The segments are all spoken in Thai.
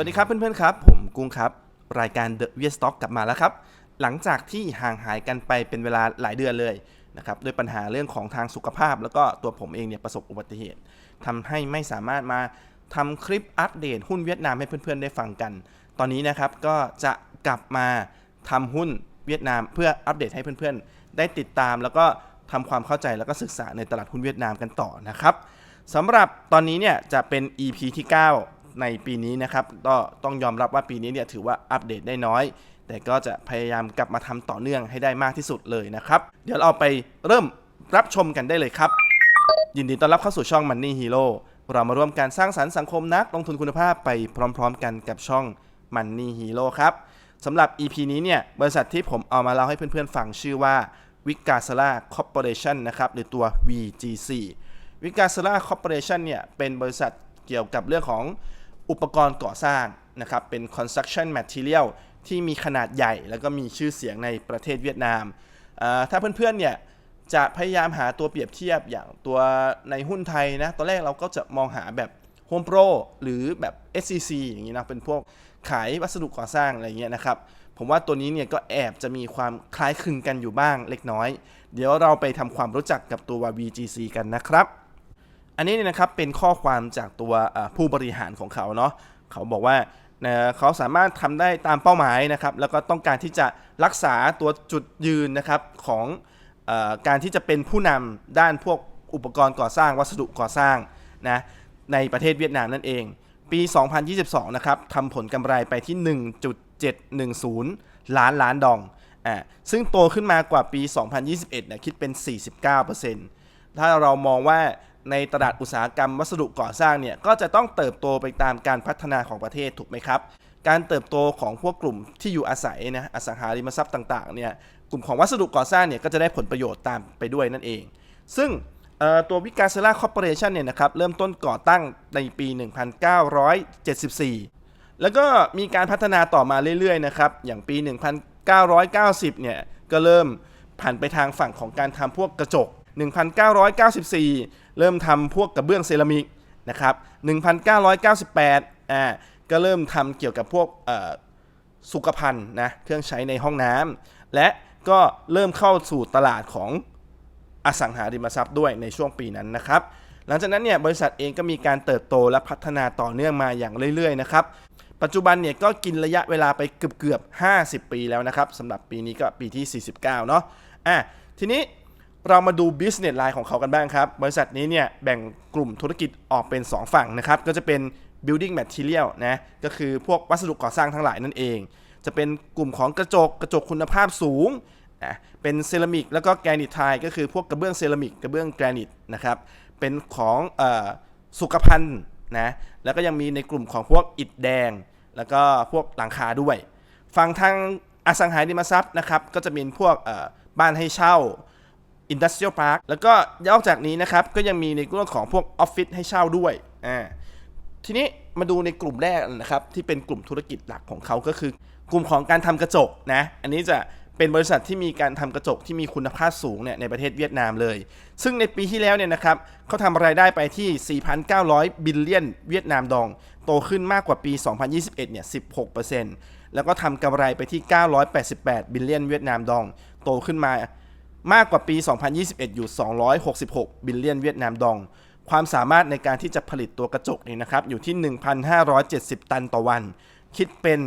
วัสดีครับเพื่อนๆครับ ผมกุ้งครับ รายการ The v i e t Stock กลับมาแล้วครับ หลังจากที่ห่างหายกันไปเป็นเวลาหลายเดือนเลยนะครับด้วยปัญหาเรื่องของทางสุขภาพ แล้วก็ตัวผมเองเนี่ยประสบอุบัติเหตุทำให้ไม่สามารถมาทำคลิปอัปเดตหุ้นเวียดนามให้เพื่อนๆได้ฟังกัน ตอนนี้นะครับก็จะกลับมาทำหุ้นเวียดนาม เพื่ออัปเดตให้เพื่อนๆ ได้ติดตาม แล้วก็ทำความเข้าใจแล้วก็ศึกษาในตลาดหุ้นเวียดนามกันต่อนะครับสำหรับตอนนี้เนี่ยจะเป็น EP ที่ 9 ในปีนี้นะครับก็ต้องยอมรับว่าปีนี้เนี่ยถือว่าอัปเดตได้น้อย แต่ก็จะพยายามกลับมาทำต่อเนื่องให้ได้มากที่สุดเลยนะครับ เดี๋ยวเราไปเริ่มรับชมกันได้เลยครับ ยินดีต้อนรับเข้าสู่ช่อง Money Hero เรามาร่วมการสร้างสรรค์สังคมนักลงทุนคุณภาพไปพร้อม ๆ กันกับช่อง Money Hero ครับสำหรับ EP นี้เนี่ยบริษัทที่ผมเอามาเล่าให้เพื่อนๆฟังชื่อว่า v i g a s a l a Corporation นนะครับหรือตัว VGC วิกาซ a ล่าคอร์ปอเรชันเนี่ยเป็นบริษัทเกี่ยวกับเรื่องของ อุปกรณ์ก่อสร้างนะครับเป็น construction material ที่มีขนาดใหญ่ แล้วก็มีชื่อเสียงในประเทศเวียดนาม ถ้าเพื่อนๆเนี่ยจะพยายามหาตัวเปรียบเทียบอย่างตัวในหุ้นไทยนะตอนแรกเราก็จะมองหาแบบ Home Pro หรือแบบ SCC อย่างนี้นะเป็นพวกขายวัสดุก่อสร้างอะไรเงี้ยนะครับผมว่าตัวนี้เนี่ยก็แอบจะมีความคล้ายคลึงกันอยู่บ้างเล็กน้อย เดี๋ยวเราไปทำความรู้จักกับตัว VGC กันนะครับ อันนี้เนี่ยนะครับเป็นข้อความจากตัวผู้บริหารของเขาเนาะเขาบอกว่าเขาสามารถทำได้ตามเป้าหมายนะครับ แล้วก็ต้องการที่จะรักษาตัวจุดยืนนะครับของอการที่จะเป็นผู้นำด้านพวกอุปกรณ์ก่อสร้างวัสดุก่อสร้างนะในประเทศเวียดนามนั่นเอง ปี 2022 นะครับทำผลกำไรไปที่ 1.710 ล้านล้านดองอ่าซึ่งโตขึ้นมากว่าปี 2021เนี่ยคิดเป็น 49%ถ้าเรามองว่า ในตลาดอุตสาหกรรมวัสดุก่อสร้างเนี่ยก็จะต้องเติบโตไปตามการพัฒนาของประเทศถูกไหมครับ การเติบโตของพวกกลุ่มที่อยู่อาศัยนะอสังหาริมทรัพย์ต่างๆเนี่ยกลุ่มของวัสดุก่อสร้างเนี่ยก็จะได้ผลประโยชน์ตามไปด้วยนั่นเอง ซึ่งตัววิกาเซล่าคอร์ปอเรชันเนี่ยนะครับเริ่มต้นก่อตั้งในปี 1974 แล้วก็มีการพัฒนาต่อมาเรื่อยๆนะครับอย่างปี 1990 เนี่ยก็เริ่มผ่านไปทางฝั่งของการทำพวกกระจก 1994 เริ่มทำพวกกระเบื้องเซรามิกนะครับ1998อ่าก็เริ่มทำเกี่ยวกับพวกสุขภัณฑ์นะเครื่องใช้ในห้องน้ำและก็เริ่มเข้าสู่ตลาดของอสังหาริมทรัพย์ด้วยในช่วงปีนั้นนะครับ หลังจากนั้นเนี่ยบริษัทเองก็มีการเติบโตและพัฒนาต่อเนื่องมาอย่างเรื่อยๆนะครับปัจจุบันเนี่ยก็กินระยะเวลาไปเกือบเกือบๆ50 ปีแล้วนะครับสำหรับปีนี้ก็ปีที่ 49 เนาะอะทีนี้ เรามาดู business line ของเขากันบ้างครับ บริษัทนี้เนี่ยแบ่งกลุ่มธุรกิจออกเป็น 2 ฝั่งนะครับ ก็จะเป็น building material นะ ก็คือพวกวัสดุก่อสร้างทั้งหลายนั่นเอง จะเป็นกลุ่มของกระจก กระจกคุณภาพสูงอะเป็นเซรามิกแล้วก็แกรนิตไทก็คือพวกกระเบื้องเซรามิกกระเบื้องแกรนิตนะครับ เป็นของออสุขภัณฑ์นะ แล้วก็ยังมีในกลุ่มของพวกอิฐแดง แล้วก็พวกหลังคาด้วย ฝั่งทางอสังหาริมทรัพย์นะครับ ก็จะมีพวกบ้านให้เช่า อินดัสเทรียลพาร์คแล้วก็นอกจากนี้นะครับก็ยังมีในเรื่องของพวกออฟฟิศให้เช่าด้วยอ่าทีนี้มาดูในกลุ่มแรกนะครับที่เป็นกลุ่มธุรกิจหลักของเขาก็คือกลุ่มของการทำกระจกนะอันนี้จะเป็นบริษัทที่มีการทำกระจกที่มีคุณภาพสูงเนี่ยในประเทศเวียดนามเลย ซึ่งในปีที่แล้วเนี่ยนะครับเขาทำรายได้ไปที่ 4,900 บิลเลียนเวียดนามดอง โตขึ้นมากกว่าปี 2021 เนี่ย 16%แล้วก็ทำกำไรไปที่ 988 บิลเลียนเวียดนามดอง โตขึ้นมา มากกว่าปี 2021 อยู่ 266 บิลเลียนเวียดนามดอง ความสามารถในการที่จะผลิตตัวกระจกนี่นะครับ อยู่ที่ 1,570 ตันต่อวัน คิดเป็น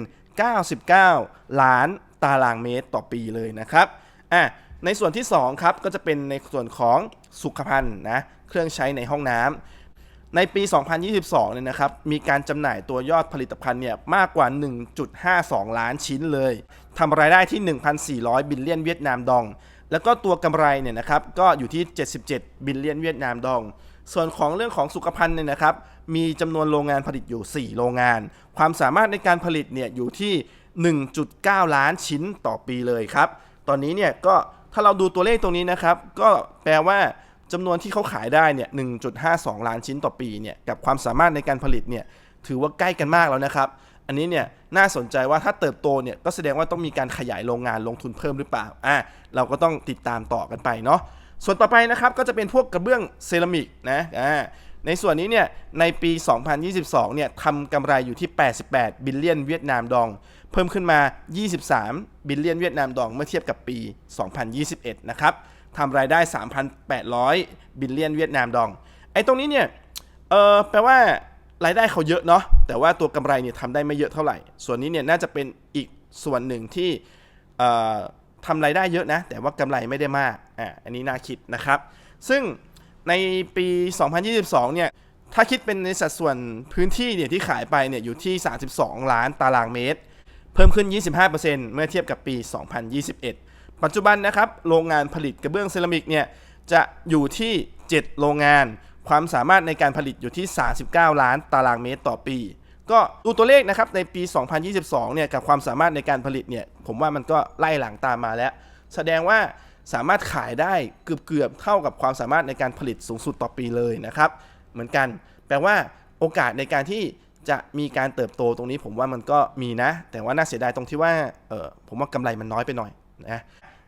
99 ล้านตารางเมตรต่อปีเลยนะครับอะในส่วนที่ 2 ครับ ก็จะเป็นในส่วนของสุขภัณฑ์นะ เครื่องใช้ในห้องน้ำ ในปี 2022 เนี่ยนะครับ มีการจำหน่ายตัวยอดผลิตภัณฑ์เนี่ยมากกว่า 1.52 ล้านชิ้นเลย ทำรายได้ที่ 1,400 บิลเลียนเวียดนามดอง แล้วก็ตัวกำไรเนี่ยนะครับก็อยู่ที่ 77 บิลเลียนเวียดนามดอง ส่วนของเรื่องของสุขภัณฑ์เนี่ยนะครับ มีจำนวนโรงงานผลิตอยู่ 4 โรงงาน ความสามารถในการผลิตเนี่ยอยู่ที่ 1.9 ล้านชิ้นต่อปีเลยครับ ตอนนี้เนี่ยก็ถ้าเราดูตัวเลขตรงนี้นะครับ ก็แปลว่าจำนวนที่เขาขายได้เนี่ย 1.52 ล้านชิ้นต่อปีเนี่ย กับความสามารถในการผลิตเนี่ย ถือว่าใกล้กันมากแล้วนะครับ อันนี้เนี่ยน่าสนใจว่าถ้าเติบโตเนี่ยก็แสดงว่าต้องมีการขยายโรงงานลงทุนเพิ่มหรือเปล่าอะเราก็ต้องติดตามต่อกันไปเนาะส่วนต่อไปนะครับก็จะเป็นพวกกระเบื้องเซรามิกนะอ่าในส่วนนี้เนี่ยในปี 2022 เนี่ยทำกำไรอยู่ที่ 88 บิลเลียนเวียดนามดอง เพิ่มขึ้นมา 23 บิลเลียนเวียดนามดองเมื่อเทียบกับปี 2021 นะครับทำรายได้ 3,800 บิลเลียนเวียดนามดอง ไอ้ตรงนี้เนี่ย เออแปลว่า รายได้เขาเยอะเนาะแต่ว่าตัวกำไรเนี่ยทำได้ไม่เยอะเท่าไหร่ ส่วนนี้เนี่ยน่าจะเป็นอีกส่วนหนึ่งที่ทำรายได้เยอะนะ แต่ว่ากำไรไม่ได้มากอะอันนี้น่าคิดนะครับ ซึ่งในปี 2022 เนี่ยถ้าคิดเป็นในสัดส่วนพื้นที่เนี่ยที่ขายไปเนี่ยอยู่ที่ 32 ล้านตารางเมตร เพิ่มขึ้น 25%เมื่อเทียบกับปี 2021 ปัจจุบันนะครับโรงงานผลิตกระเบื้องเซรามิกเนี่ยจะอยู่ที่ 7 โรงงาน ความสามารถในการผลิตอยู่ที่ 39 ล้านตารางเมตรต่อปี ก็ดูตัวเลขนะครับในปี 2022 เนี่ยกับความสามารถในการผลิตเนี่ยผมว่ามันก็ไล่หลังตามมาแล้ว แสดงว่าสามารถขายได้เกือบๆเท่ากับความสามารถในการผลิตสูงสุดต่อปีเลยนะครับ เหมือนกัน แปลว่าโอกาสในการที่จะมีการเติบโตตรงนี้ผมว่ามันก็มีนะ แต่ว่าน่าเสียดายตรงที่ว่าเออผมว่ากำไรมันน้อยไปหน่อยนะ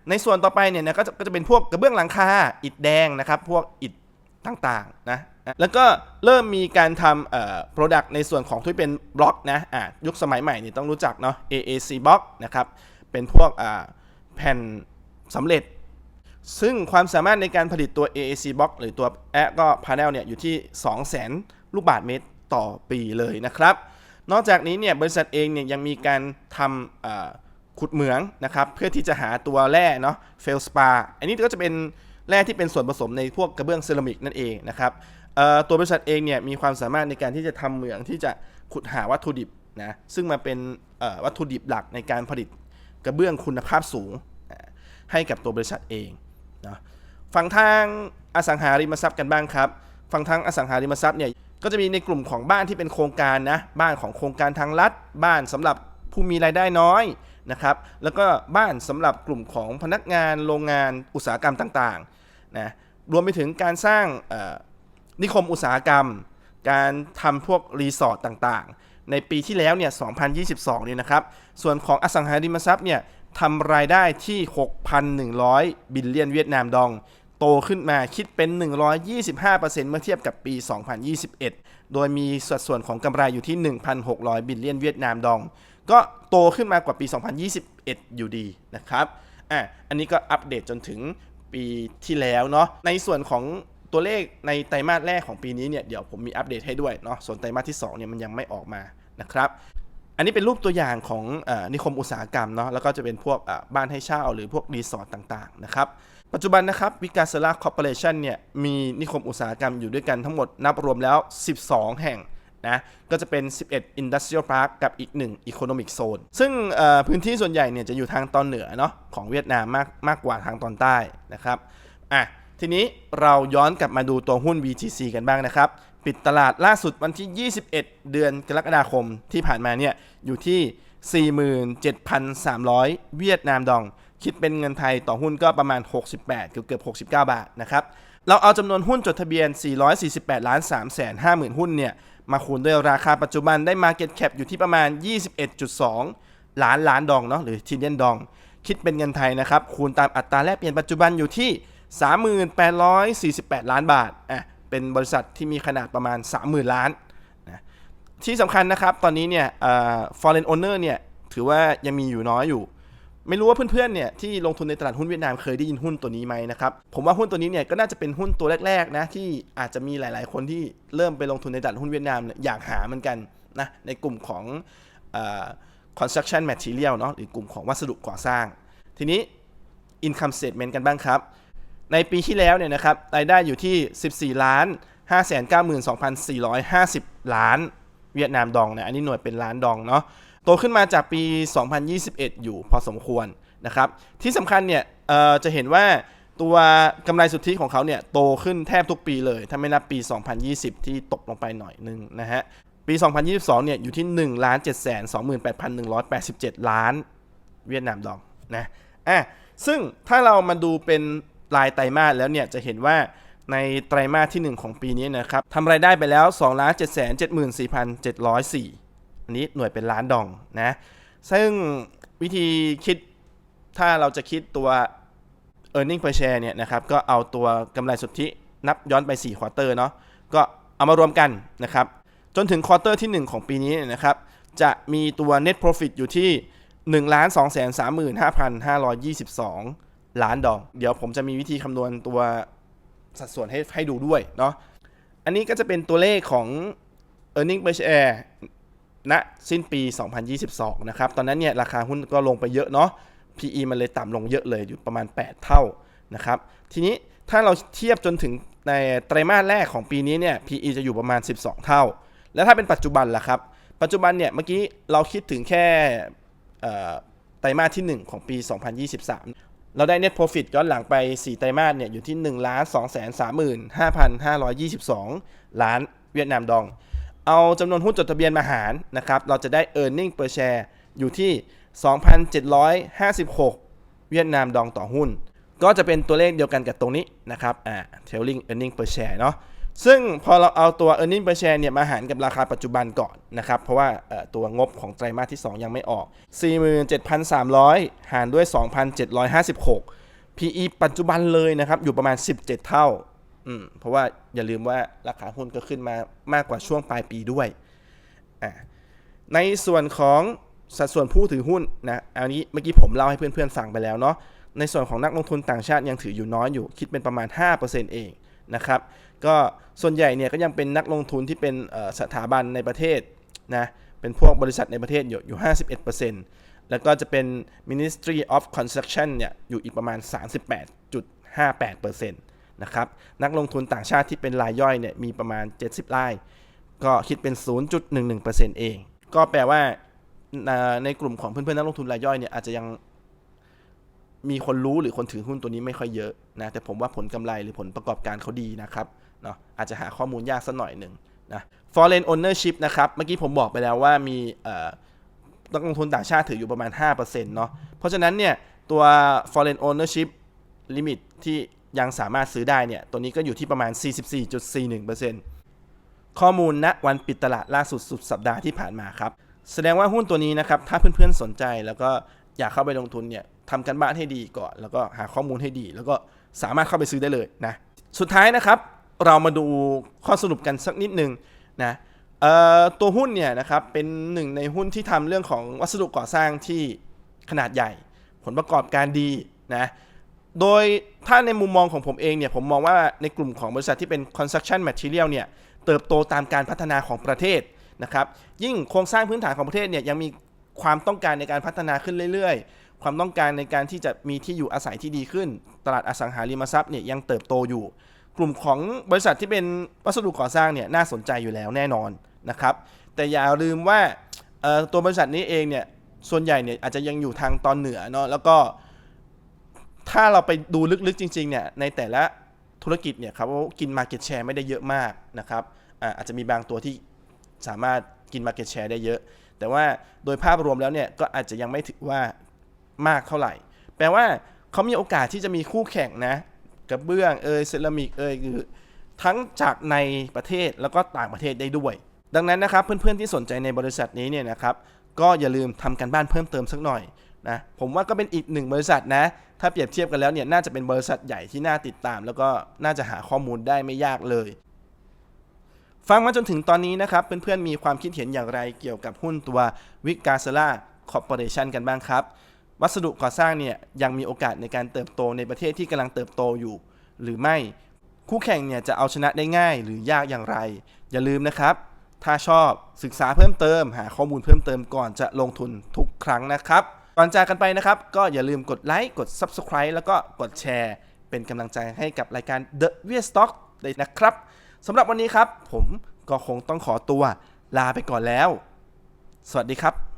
ในส่วนต่อไปเนี่ยนะก็จะก็จะเป็นพวกกระเบื้องหลังคาอิฐแดงนะครับ พวกอิฐ ต่างๆนะแล้วก็เริ่มมีการทำเอ่อ product ในส่วนของที่เป็นบล็อกนะอะยุคสมัยใหม่นี่ต้องรู้จักเนาะ AAC block นะครับเป็นพวกอ่าแผ่นสำเร็จ ซึ่งความสามารถในการผลิตตัว AAC block หรือตัวแอะก็ panel เนี่ยอยู่ที่ 200,000 ลูกบาศก์เมตรต่อปีเลยนะครับ นอกจากนี้เนี่ยบริษัทเองเนี่ยยังมีการทำขุดเหมืองนะครับ เพื่อที่จะหาตัวแร่เนาะเฟลสปา อันนี้ก็จะเป็น แร่ที่เป็นส่วนผสมในพวกกระเบื้องเซรามิกนั่นเองนะครับตัวบริษัทเองเนี่ยมีความสามารถในการที่จะทำเหมืองที่จะขุดหาวัตถุดิบนะซึ่งมาเป็นวัตถุดิบหลักในการผลิตกระเบื้องคุณภาพสูงให้กับตัวบริษัทเองนะฝั่งทางอสังหาริมทรัพย์กันบ้างครับฝั่งทางอสังหาริมทรัพย์เนี่ยก็จะมีในกลุ่มของบ้านที่เป็นโครงการนะบ้านของโครงการทางรัฐบ้านสำหรับผู้มีรายได้น้อย นะครับ แล้วก็บ้านสำหรับกลุ่มของพนักงานโรงงานอุตสาหกรรมต่างๆนะรวมไปถึงการสร้างนิคมอุตสาหกรรม การทำพวกรีสอร์ทต่างๆ ในปีที่แล้วเนี่ย 2022 เนี่ยนะครับ ส่วนของอสังหาริมทรัพย์เนี่ยทำรายได้ที่ 6,100 บิลเลียนเวียดนามดอง โตขึ้นมาคิดเป็น 125%เมื่อเทียบกับปี 2021 โดยมีสัดส่วนของกำไรอยู่ที่ 1,600 บิลเลียนเวียดนามดอง ก็โตขึ้นมากว่าปี 2021 อยู่ดีนะครับอะอันนี้ก็อัปเดตจนถึงปีที่แล้วเนาะในส่วนของตัวเลขในไตรมาสแรกของปีนี้เนี่ยเดี๋ยวผมมีอัปเดตให้ด้วยเนาะส่วนไตรมาสที่2เนี่ยมันยังไม่ออกมานะครับอันนี้เป็นรูปตัวอย่างของอนิคมอุตสาหกรรมเนาะแล้วก็จะเป็นพวกบ้านให้เช่าหรือพวกรีสอร์ทต่างๆนะครับปัจจุบันนะครับวิกาเซล่าคอร์ปอเรชันเนี่ยมีนิคมอุตสาหกรรมอยู่ด้วยกันทั้งหมดนับรวมแล้ว 12 แห่ง นะก็จะเป็น 11 Industrial Park กับอีก 1 Economic Zone ซึ่งเอ่อพื้นที่ส่วนใหญ่เนี่ยจะอยู่ทางตอนเหนือเนาะของเวียดนามมากมากกว่าทางตอนใต้นะครับอะทีนี้เราย้อนกลับมาดูตัวหุ้น VTC กันบ้างนะครับ ปิดตลาดล่าสุดวันที่ 21 เดือนกรกฎาคมที่ผ่านมาเนี่ยอยู่ที่ 47,300 เวียดนามดอง คิดเป็นเงินไทยต่อหุ้นก็ประมาณ 68 เกือบเกือบ69 บาทนะครับเราเอาจำนวนหุ้นจดทะเบียน 448 ล้าน3แสน5หมื่นหุ้นเนี่ย มาคูณด้วยราคาปัจจุบันได้ Market Cap อยู่ที่ประมาณ 21.2 ล้านล้านดองเนาะหรือทินเดนดอง คิดเป็นเงินไทยนะครับ คูณตามอัตราแลกเปลี่ยนปัจจุบันอยู่ที่ 3848 ล้านบาทอะเป็นบริษัทที่มีขนาดประมาณ 30,000 ล้านนะที่สำคัญนะครับ ตอนนี้เนี่ยเอ่อ foreign owner เนี่ยถือว่ายังมีอยู่น้อยอยู่ ไม่รู้ว่าเพื่อนๆ เนี่ยที่ลงทุนในตลาดหุ้นเวียดนามเคยได้ยินหุ้นตัวนี้ไหมนะครับ ผมว่าหุ้นตัวนี้เนี่ยก็น่าจะเป็นหุ้นตัวแรกๆนะที่อาจจะมีหลายๆ คนที่เริ่มไปลงทุนในตลาดหุ้นเวียดนามอยากหาเหมือนกันนะในกลุ่มของอ construction material เนาะหรือกลุ่มของวัสดุก่อสร้าง ทีนี้ income statement กันบ้างครับ ในปีที่แล้วเนี่ยนะครับรายได้อยู่ที่ 14 ล้าน 592,450 ล้านเวียดนามดองนะอันนี้หน่วยเป็นล้านดองเนาะ โตขึ้นมาจากปี 2021 อยู่พอสมควรนะครับ ที่สำคัญเนี่ยจะเห็นว่าตัวกำไรสุทธิของเขาเนี่ยโตขึ้นแทบทุกปีเลย ถ้าไม่นับปี 2020 ที่ตกลงไปหน่อยนึงนะฮะ ปี 2022 เนี่ยอยู่ที่ 1,728,187 ล้านเวียดนามดองนะอะซึ่งถ้าเรามาดูเป็นรายไตรมาสแล้วเนี่ยจะเห็นว่าในไตรมาสที่ 1 ของปีนี้นะครับทำรายได้ไปแล้ว 2,774,704 อันนี้หน่วยเป็นล้านดองนะ ซึ่งวิธีคิดถ้าเราจะคิดตัว e a r n i n g per share เนี่ยนะครับก็เอาตัวกำไรสุทธินับย้อนไป4ควอเตอร์เนาะก็เอามารวมกันนะครับ จนถึงควอเตอร์ที่ 1 ของปีนี้นะครับ จะมีตัว net profit อยู่ที่ 1 2 3 3 5 5 2 2 ล้านดอง เดี๋ยวผมจะมีวิธีคำนวณตัวสัดส่วนให้ให้ดูด้วยเนาะอันนี้ก็จะเป็นตัวเลขของ e a r n i n g per share ณสิ้นปี 2022 นะครับ ตอนนั้นเนี่ยราคาหุ้นก็ลงไปเยอะเนาะ PE มันเลยต่ำลงเยอะเลยอยู่ประมาณ 8 เท่านะครับ ทีนี้ถ้าเราเทียบจนถึงในไตรมาสแรกของปีนี้เนี่ย PE จะอยู่ประมาณ 12 เท่า แล้วถ้าเป็นปัจจุบันล่ะครับ ปัจจุบันเนี่ยเมื่อกี้เราคิดถึงแค่ไตรมาสที่ 1 ของปี 2023 เราได้ net profit ย้อนหลังไป 4 ไตรมาสเนี่ยอยู่ที่1ล้าน2 3 5 522 ล้านเวียดนามดอง เอาจำนวนหุ้นจดทะเบียนมาหารนะครับ เราจะได้ e a r n i n g per share อยู่ที่ 2,756 เวียดนามดองต่อหุ้น ก็จะเป็นตัวเลขเดียวกันกับตรงนี้นะครับ อ่า trailing earning per share เนาะซึ่งพอเราเอาตัว earning per share เนี่ยมาหารกับราคาปัจจุบันก่อนนะครับ เพราะว่าตัวงบของไตรมาสที่ 2 ยังไม่ออก 47,300 หารด้วย 2,756 PE ปัจจุบันเลยนะครับ อยู่ประมาณ 17 เท่า อืมเพราะว่าอย่าลืมว่าราคาหุ้นก็ขึ้นมามากกว่าช่วงปลายปีด้วยอ่าในส่วนของสัดส่วนผู้ถือหุ้นนะอันนี้เมื่อกี้ผมเล่าให้เพื่อนๆฟังไปแล้วเนาะในส่วนของนักลงทุนต่างชาติยังถืออยู่น้อยอยู่ คิดเป็นประมาณ 5%เองนะครับ ก็ส่วนใหญ่เนี่ยก็ยังเป็นนักลงทุนที่เป็นสถาบันในประเทศนะเป็นพวกบริษัทในประเทศอยู่อยู่ 51%แล้วก็จะเป็น Ministry of Construction เนี่ยอยู่อีกประมาณ 38.58%น นะครับนักลงทุนต่างชาติที่เป็นรายย่อยเนี่ยมีประมาณ 70ราย ก็คิดเป็น 0.11%เอง ก็แปลว่าในกลุ่มของเพื่อนๆนักลงทุนรายย่อยเนี่ยอาจจะยังมีคนรู้หรือคนถือหุ้นตัวนี้ไม่ค่อยเยอะนะแต่ผมว่าผลกำไรหรือผลประกอบการเขาดีนะครับเนาะอาจจะหาข้อมูลยากสักหน่อยหนึ่งนะ foreign ownership นะครับ เมื่อกี้ผมบอกไปแล้วว่ามีนักลงทุนต่างชาติถืออยู่ประมาณ5%เนาะเพราะฉะนั้นเนี่ยตัว foreign ownership limit ที่ ยังสามารถซื้อได้เนี่ย ตัวนี้ก็อยู่ที่ประมาณ 44.41%ข้อมูลณวันปิดตลาดล่าสุดสุดสัปดาห์ที่ผ่านมาครับ แสดงว่าหุ้นตัวนี้นะครับ ถ้าเพื่อนๆสนใจแล้วก็อยากเข้าไปลงทุนเนี่ยทำกันบ้านให้ดีก่อน แล้วก็หาข้อมูลให้ดี แล้วก็สามารถเข้าไปซื้อได้เลยนะ สุดท้ายนะครับ เรามาดูข้อสรุปกันสักนิดนึงนะเอ่อตัวหุ้นเนี่ยนะครับเป็นหนึ่งในหุ้นที่ทำเรื่องของวัสดุก่อสร้างที่ขนาดใหญ่ ผลประกอบการดีนะ โดยถ้าในมุมมองของผมเองเนี่ยผมมองว่าในกลุ่มของบริษัทที่เป็น construction material เนี่ยเติบโตตามการพัฒนาของประเทศนะครับยิ่งโครงสร้างพื้นฐานของประเทศเนี่ยยังมีความต้องการในการพัฒนาขึ้นเรื่อยๆ ความต้องการในการที่จะมีที่อยู่อาศัยที่ดีขึ้น ตลาดอสังหาริมทรัพย์เนี่ยยังเติบโตอยู่ กลุ่มของบริษัทที่เป็นวัสดุก่อสร้างเนี่ยน่าสนใจอยู่แล้วแน่นอนนะครับแต่อย่าลืมว่าตัวบริษัทนี้เองเนี่ยส่วนใหญ่เนี่ยอาจจะยังอยู่ทางตอนเหนือเนาะแล้วก็ ถ้าเราไปดูลึกๆจริงๆเนี่ยในแต่ละธุรกิจเนี่ยครับว่ากิน Market Share ไม่ได้เยอะมากนะครับอาอาจจะมีบางตัวที่สามารถกิน Market Share ได้เยอะ แต่ว่าโดยภาพรวมแล้วเนี่ยก็อาจจะยังไม่ถือว่ามากเท่าไหร่ แปลว่าเขามีโอกาสที่จะมีคู่แข่งนะกระเบื้องเอยเซรามิกเอยคือทั้งจากในประเทศแล้วก็ต่างประเทศได้ด้วย ดังนั้นนะครับเพื่อนๆที่สนใจในบริษัทนี้เนี่ยนะครับก็อย่าลืมทำกันบ้านเพิ่มเติมสักหน่อย นะผมว่าก็เป็นอีกหนึ่งบริษัทนะ ถ้าเปรียบเทียบกันแล้วเนี่ยน่าจะเป็นบริษัทใหญ่ที่น่าติดตาม แล้วก็น่าจะหาข้อมูลได้ไม่ยากเลย ฟังมาจนถึงตอนนี้นะครับเพื่อนๆมีความคิดเห็นอย่างไรเกี่ยวกับหุ้นตัววิกาเซล่าคอร์ปอเรชันกันบ้างครับ วัสดุก่อสร้างเนี่ยยังมีโอกาสในการเติบโตในประเทศที่กำลังเติบโตอยู่ หรือไม่คู่แข่งเนี่ยจะเอาชนะได้ง่ายหรือยากอย่างไร อย่าลืมนะครับ ถ้าชอบศึกษาเพิ่มเติม หาข้อมูลเพิ่มเติมก่อนจะลงทุนทุกครั้งนะครับ ก่อนจากกันไปนะครับ ก็อย่าลืมกดไลค์กด Subscribe แล้วก็กดแชร์ เป็นกำลังใจให้กับรายการ The w e a Stock เลยนะครับสำหรับวันนี้ครับ ผมก็คงต้องขอตัวลาไปก่อนแล้ว สวัสดีครับ